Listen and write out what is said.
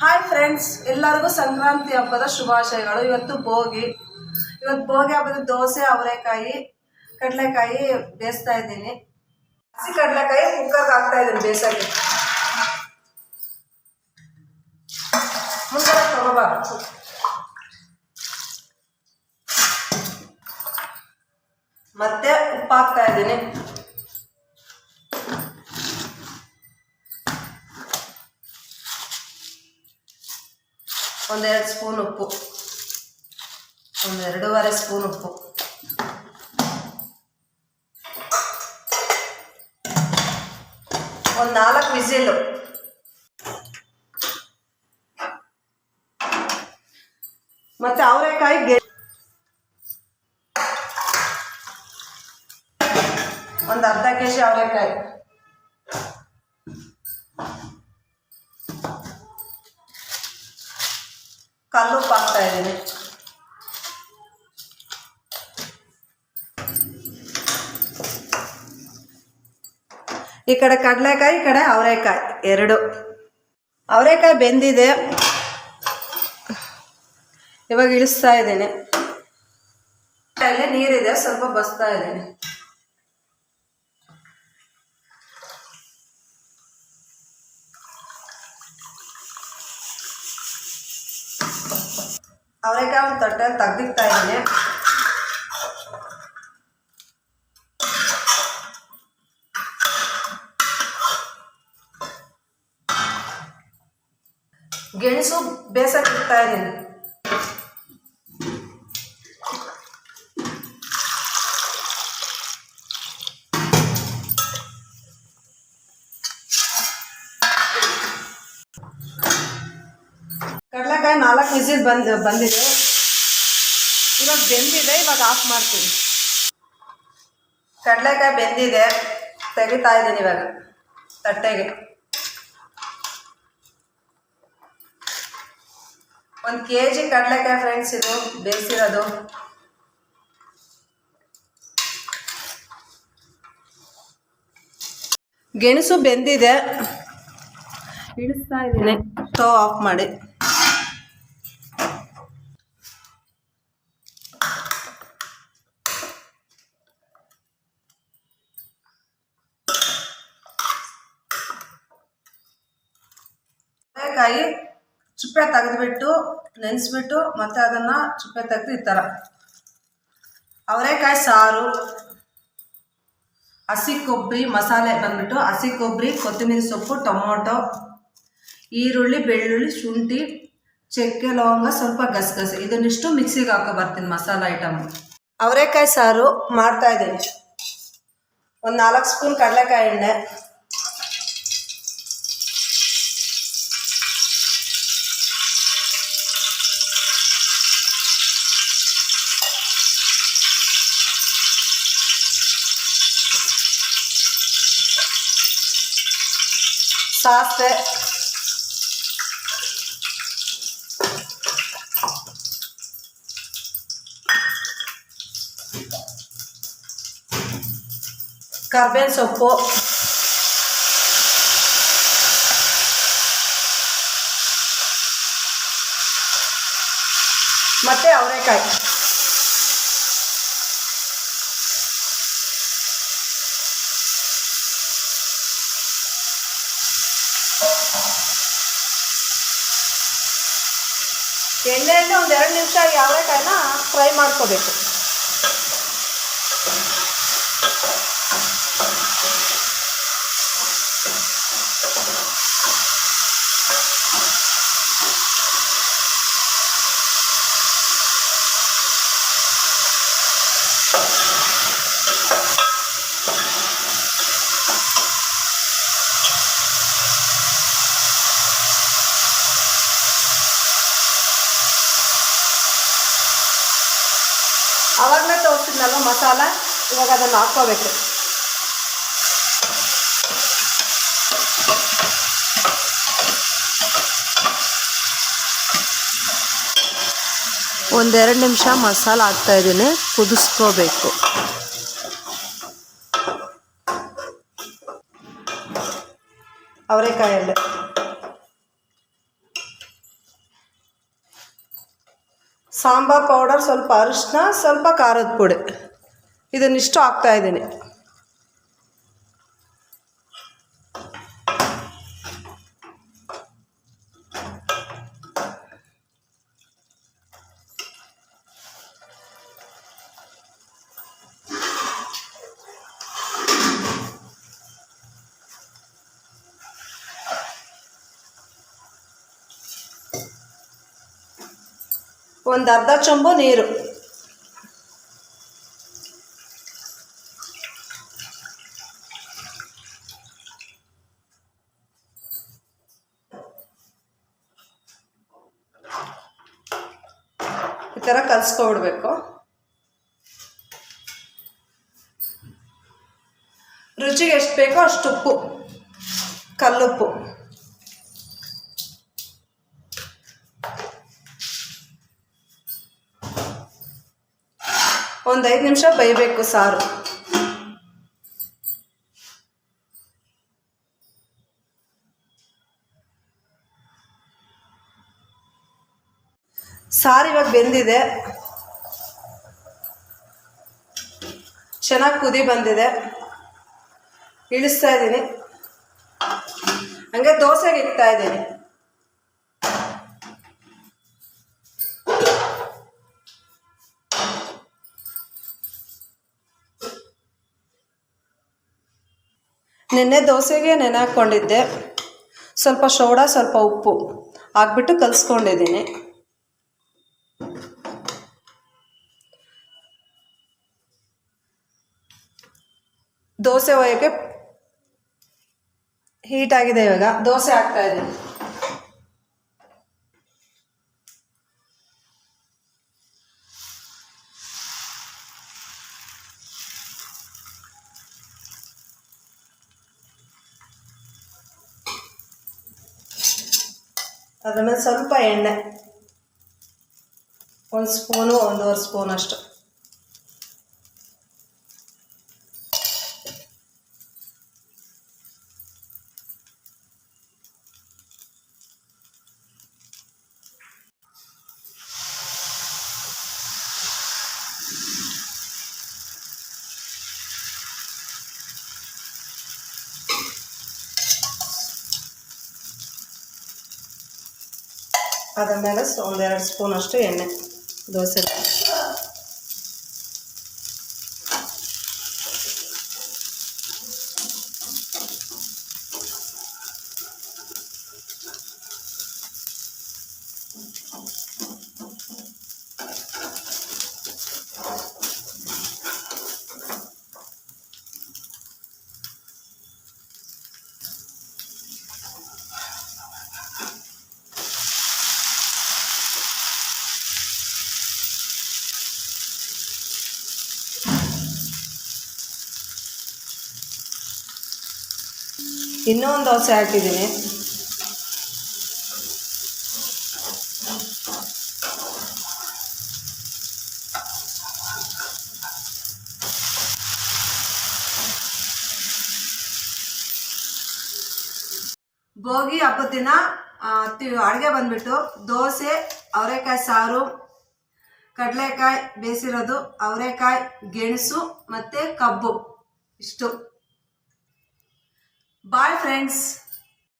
Hi friends ಎಲ್ಲರಿಗೂ ಸಂಕ್ರಾಂತಿ ಹಬ್ಬದ ಶುಭಾಶಯಗಳು. ಇವತ್ತು ಭೋಗಿ ಇವತ್ತು ಭೋಗಿ ಹಬ್ಬದ ದೋಸೆ, ಅವರೆಕಾಯಿ, ಕಡಲೆಕಾಯಿ ಬೇಯಿಸ್ತಾ ಇದ್ದೀನಿ. ಹಸಿ ಕಡಲೆಕಾಯಿ ಕುಕ್ಕರ್ಗೆ ಹಾಕ್ತಾ ಇದ್ದೀನಿ ಬೇಸಾಗಿ ಮುಂದೆ ಮತ್ತೆ ಉಪ್ಪು ಹಾಕ್ತಾ ಇದ್ದೀನಿ. ಒಂದೆರಡು ಸ್ಪೂನ್ ಉಪ್ಪು. ಒಂದೆರಡೂವರೆ ಸ್ಪೂನ್ ಉಪ್ಪು. ಒಂದು ನಾಲ್ಕು ವಿಸಿಲು. ಮತ್ತೆ ಅವರೆಕಾಯಿ ಗೆ ಒಂದು ಅರ್ಧ ಕೆ ಜಿ ಅವರೆಕಾಯಿ. ಕಲ್ಲುಪ್ಪು ಹಾಕ್ತಾ ಇದ್ದೀನಿ. ಈ ಕಡೆ ಕಡಲೆಕಾಯಿ, ಈ ಕಡೆ ಅವರೆಕಾಯಿ, ಎರಡು. ಅವರೆಕಾಯಿ ಬೆಂದಿದೆ. ಇವಾಗ ಇಳಿಸ್ತಾ ಇದ್ದೀನಿ. ನೀರಿದೆ, ಸ್ವಲ್ಪ ಬಸ್ತಾ ಇದ್ದೀನಿ. ಅವರೆಕಾಯಿ ಒಂದು ತಟ್ಟೆಯಲ್ಲಿ ತೆಗ್ದಿಕ್ತಾ ಇದ್ದೀನಿ. ಗೆಣಸು ಬೇಸಕ್ಕೆ ಇಡ್ತಾ ಇದ್ದೀನಿ. ಕಡಲೆಕಾಯಿ ನಾಲ್ಕು ವಿಸಿಲ್ ಬಂದ್ ಬಂದಿದೆ. ಇವಾಗ ಬೆಂದಿದೆ ಇವಾಗ ಆಫ್ ಮಾಡ್ತೀನಿ. ಕಡಲೆಕಾಯಿ ಬೆಂದಿದೆ. ತೆಗಿತಾ ಇದ್ದೀನಿ ಇವಾಗ ತಟ್ಟೆಗೆ. ಒಂದು ಕೆ ಜಿ ಕಡಲೆಕಾಯಿ ಫ್ರೆಂಡ್ಸ್ ಇದು ಬೇಯಿಸಿರೋದು. ಗೆಣಸು ಬೆಂದಿದೆ. ಇಳಿಸ್ತಾ ಇದ್ದೀನಿ ಸ್ಟವ್ ಆಫ್ ಮಾಡಿ. ಅವರೆಕಾಯಿ ಚುಪ್ಪೆ ತೆಗೆದ್ಬಿಟ್ಟು, ನೆನೆಸ್ಬಿಟ್ಟು ಮತ್ತೆ ಅದನ್ನು ಚುಪ್ಪೆ ತೆಗೆದು ಈ ಥರ ಅವರೆಕಾಯಿ ಸಾರು, ಹಸಿ ಕೊಬ್ಬರಿ, ಮಸಾಲೆ ಬಂದ್ಬಿಟ್ಟು ಹಸಿ ಕೊಬ್ಬರಿ, ಕೊತ್ತಂಬರಿ ಸೊಪ್ಪು, ಟೊಮೊಟೊ, ಈರುಳ್ಳಿ, ಬೆಳ್ಳುಳ್ಳಿ, ಶುಂಠಿ, ಚಕ್ಕೆ ಲವಂಗ ಸ್ವಲ್ಪ ಗಸಗಸೆ. ಇದನ್ನಿಷ್ಟು ಮಿಕ್ಸಿಗೆ ಹಾಕೋ ಬರ್ತೀನಿ ಮಸಾಲೆ ಐಟಮ್. ಅವರೆಕಾಯಿ ಸಾರು ಮಾಡ್ತಾ ಇದ್ದೀನಿ. ಒಂದು ನಾಲ್ಕು ಸ್ಪೂನ್ ಕಡಲೆಕಾಯಿ ಎಣ್ಣೆ. ಸಾಸಿವೆ ಕರ್ಬೇವಿನ ಸೊಪ್ಪು ಮತ್ತೆ ಅವರೆಕಾಯಿ ಎಣ್ಣೆಯಲ್ಲಿ ಒಂದು ಎರಡು ನಿಮಿಷ ಈ ಟೈಮ ಫ್ರೈ ಮಾಡ್ಕೋಬೇಕು. ಅವಾಗಲೇ ತೋರಿಸಿದ್ನಲ್ವ ಮಸಾಲ? ಇವಾಗ ಅದನ್ನು ಹಾಕ್ಕೋಬೇಕು. ಒಂದೆರಡು ನಿಮಿಷ ಮಸಾಲ ಹಾಕ್ತಾ ಇದ್ದೀನಿ. ಕುದಿಸ್ಕೋಬೇಕು. ಅವರೆಕಾಯಲ್ಲಿ. ಸಾಂಬಾರ್ ಪೌಡರ್ ಸ್ವಲ್ಪ ಅರಿಶಿನ ಸ್ವಲ್ಪ ಖಾರದ ಪುಡಿ. ಇದನ್ನಿಷ್ಟು ಹಾಕ್ತಾ ಒಂದು ಅರ್ಧ ಚೊಂಬು ನೀರು. ಈ ಥರ ಕಲಿಸ್ಕೊಬಿಡ್ಬೇಕು ರುಚಿಗೆ ಎಷ್ಟು ಬೇಕೋ ಅಷ್ಟು ಉಪ್ಪು ಕಲ್ಲುಪ್ಪು. ಒಂದು ಐದು ನಿಮಿಷ ಬೇಯಬೇಕು ಸಾರು. ಸಾರು ಇವಾಗ ಬೆಂದಿದೆ. ಚೆನ್ನಾಗಿ ಕುದಿ ಬಂದಿದೆ. ಇಳಿಸ್ತಾ ಇದ್ದೀನಿ. ಹಂಗೆ ದೋಸೆಗೆ ಇಡ್ತಾ ಇದ್ದೀನಿ. ನಿನ್ನೆ ದೋಸೆಗೆ ನೆನೆ ಹಾಕ್ಕೊಂಡಿದ್ದೆ. ಸ್ವಲ್ಪ ಸೋಡಾ, ಸ್ವಲ್ಪ ಉಪ್ಪು. ಹಾಕ್ಬಿಟ್ಟು ಕಲಿಸ್ಕೊಂಡಿದ್ದೀನಿ. ದೋಸೆ ಒಯ್ಯೋಕ್ಕೆ ಹೀಟ್ ಆಗಿದೆ ಇವಾಗ. ದೋಸೆ ಹಾಕ್ತಾ ಇದ್ದೀನಿ. ಅದ್ರ ಮೇಲೆ ಸ್ವಲ್ಪ ಎಣ್ಣೆ. ಒಂದು ಸ್ಪೂನು ಒಂದೂವರೆ ಸ್ಪೂನ್ ಅಷ್ಟು ಅದ್ರ ಮೇಲೆ ಒಂದೆರಡು ಸ್ಪೂನ್ ಅಷ್ಟು ಎಣ್ಣೆ ದೋಸೆ. ಇನ್ನೂ ಒಂದು ದೋಸೆ ಹಾಕಿದ್ದೀನಿ. ಭೋಗಿ ಹಬ್ಬದ ದಿನ ಅಡುಗೆ ಬಂದ್ಬಿಟ್ಟು ದೋಸೆ, ಅವರೆಕಾಯಿ ಸಾರು, ಕಡಲೆಕಾಯಿ ಬೇಯಿಸಿರೋದು, ಅವರೆಕಾಯಿ ಗೆಣಸು ಮತ್ತು ಕಬ್ಬು. ಇಷ್ಟು. Bye friends